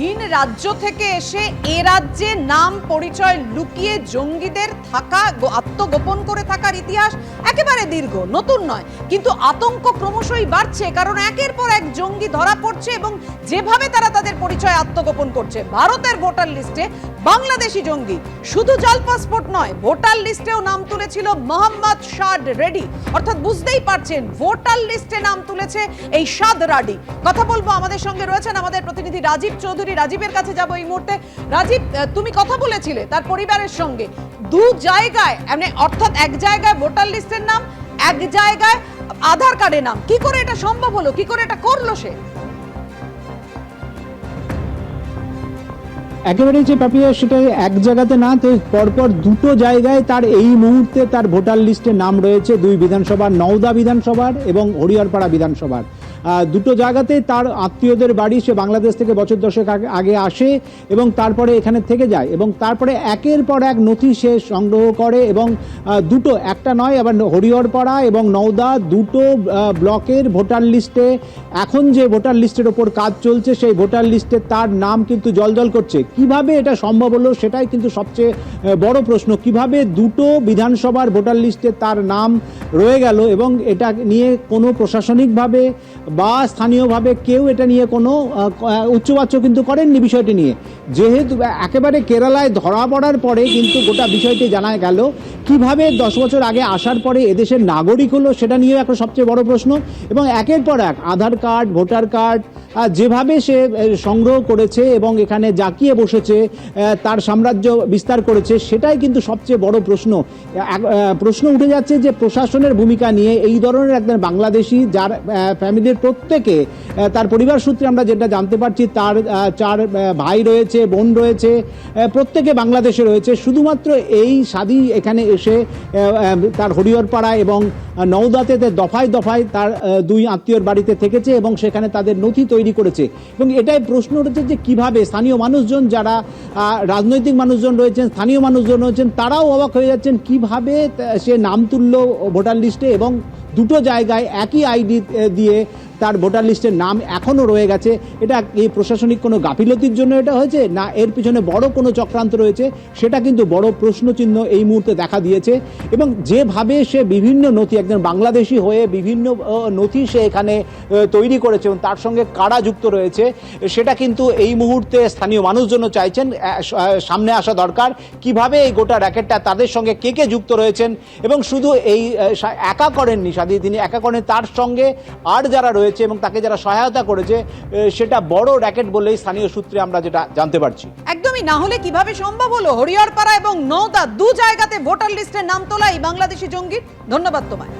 ভিন রাজ্য থেকে এসে এ রাজ্যে নাম পরিচয় লুকিয়ে জঙ্গিদের থাকা আত্মগোপন করে থাকার ইতিহাস একেবারে দীর্ঘ, নতুন নয়। কিন্তু আতঙ্ক ক্রমশই বাড়ছে, কারণ একের পর এক জঙ্গি ধরা পড়ছে এবং যেভাবে তারা তাদের পরিচয় আত্মগোপন করছে, ভারতের ভোটার লিস্টে বাংলাদেশি জঙ্গি। শুধু জাল পাসপোর্ট নয়, ভোটার লিস্টেও নাম তুলেছিল মোহাম্মদ শাদ রেডি। অর্থাৎ বুঝতেই পারছেন, ভোটার লিস্টে নাম তুলেছে এই শাদ রাডি। কথা বলব আমাদের সঙ্গে রয়েছেন আমাদের প্রতিনিধি রাজীব চৌধুরী। রাজীবের কাছে যাব এই মুহূর্তে। রাজীব তুমি কথা বলেছিলে তার পরিবারের সঙ্গে। দু জায়গায় মানে অর্থাৎ এক জায়গায় ভোটার লিস্টের নাম, এক জায়গায় আধার কার্ডের নাম। কি করে এটা সম্ভব হলো? কি করে এটা করল সে? একেবারেই যে পাপিয়া সেটা এক জায়গাতে না, তো পরপর দুটো জায়গায় তার এই মুহূর্তে তার ভোটার লিস্টে নাম রয়েছে দুই বিধানসভার, নওদা বিধানসভার এবং হরিয়ারপাড়া বিধানসভার। দুটো জায়গাতে তার আত্মীয়দের বাড়ি সে বাংলাদেশ থেকে বছর দশেক আগে- আসে এবং তারপরে এখানে থেকে যায় এবং তারপরে একের পর এক নথি সে সংগ্রহ করে এবং দুটো, একটা নয়, আবার হরিহরপাড়া এবং নওদা দুটো ব্লকের ভোটার লিস্টে। এখন যে ভোটার লিস্টের ওপর কাজ চলছে, সেই ভোটার লিস্টে তার নাম কিন্তু জলজল করছে। কীভাবে এটা সম্ভব হলো সেটাই কিন্তু সবচেয়ে বড় প্রশ্ন। কীভাবে দুটো বিধানসভার ভোটার লিস্টে তার নাম রয়ে গেল এবং এটা নিয়ে কোনো প্রশাসনিকভাবে বা স্থানীয়ভাবে কেউ এটা নিয়ে কোনো উচ্চবাচ্য কিন্তু করেননি বিষয়টি নিয়ে। যেহেতু একেবারে কেরালায় ধরা পড়ার পরে কিন্তু গোটা বিষয়টি জানা গেল। কীভাবে দশ বছর আগে আসার পরে এদেশের নাগরিক হলো সেটা নিয়েও একটা সবচেয়ে বড় প্রশ্ন। এবং একের পর এক, আধার কার্ড, ভোটার কার্ড যেভাবে সে সংগ্রহ করেছে এবং এখানে জাকিয়ে বসেছে তার সাম্রাজ্য বিস্তার করেছে, সেটাই কিন্তু সবচেয়ে বড় প্রশ্ন। প্রশ্ন উঠে যাচ্ছে যে প্রশাসনের ভূমিকা নিয়ে এই ধরনের একজন বাংলাদেশি যার ফ্যামিলির প্রত্যেকে তার পরিবার সূত্রে আমরা যেটা জানতে পারছি, তার চার ভাই রয়েছে, বোন রয়েছে প্রত্যেকে বাংলাদেশে রয়েছে। শুধুমাত্র এই সাদি এখানে এসে তার হরিহরপাড়া এবং নওদাতে দফায় দফায় তার দুই আত্মীয়র বাড়িতে থেকেছে এবং সেখানে তাদের নথি তৈরি করেছে। এবং এটাই প্রশ্ন উঠেছে যে কীভাবে স্থানীয় মানুষজন যারা রাজনৈতিক মানুষজন রয়েছেন, স্থানীয় মানুষজন রয়েছেন, তারাও অবাক হয়ে যাচ্ছেন কীভাবে সে নাম তুললো ভোটার লিস্টে এবং দুটো জায়গায় একই আইডি দিয়ে তার ভোটার লিস্টের নাম এখনও রয়ে গেছে। এটা এই প্রশাসনিক কোনো গাফিলতির জন্য এটা হয়েছে, না এর পিছনে বড় কোনো চক্রান্ত রয়েছে? সেটা কিন্তু বড় প্রশ্নচিহ্ন এই মুহূর্তে দেখা দিয়েছে। এবং যেভাবে সে বিভিন্ন নথি, একজন বাংলাদেশি হয়ে বিভিন্ন নথি সে এখানে তৈরি করেছে এবং তার সঙ্গে কারা যুক্ত রয়েছে, সেটা কিন্তু এই মুহূর্তে স্থানীয় মানুষজন চাইছেন সামনে আসা দরকার। কীভাবে এই গোটা র্যাকেটটা তাদের সঙ্গে কে কে যুক্ত রয়েছেন? এবং শুধু এই একা করেননি সাদি তিনি একা করেন, তার সঙ্গে আর যারা রয়েছে এবং তাকে যারা সহায়তা করেছে সেটা বড় র্যাকেট বলেই স্থানীয় সূত্রে আমরা যেটা জানতে পারছি। একদমই, না হলে কীভাবে সম্ভব হলো? হরিয়ারপাড়া এবং নওদা দু জায়গাতে ভোটার লিস্টের নাম তোলা এই বাংলাদেশি জঙ্গির। ধন্যবাদ তোমায়।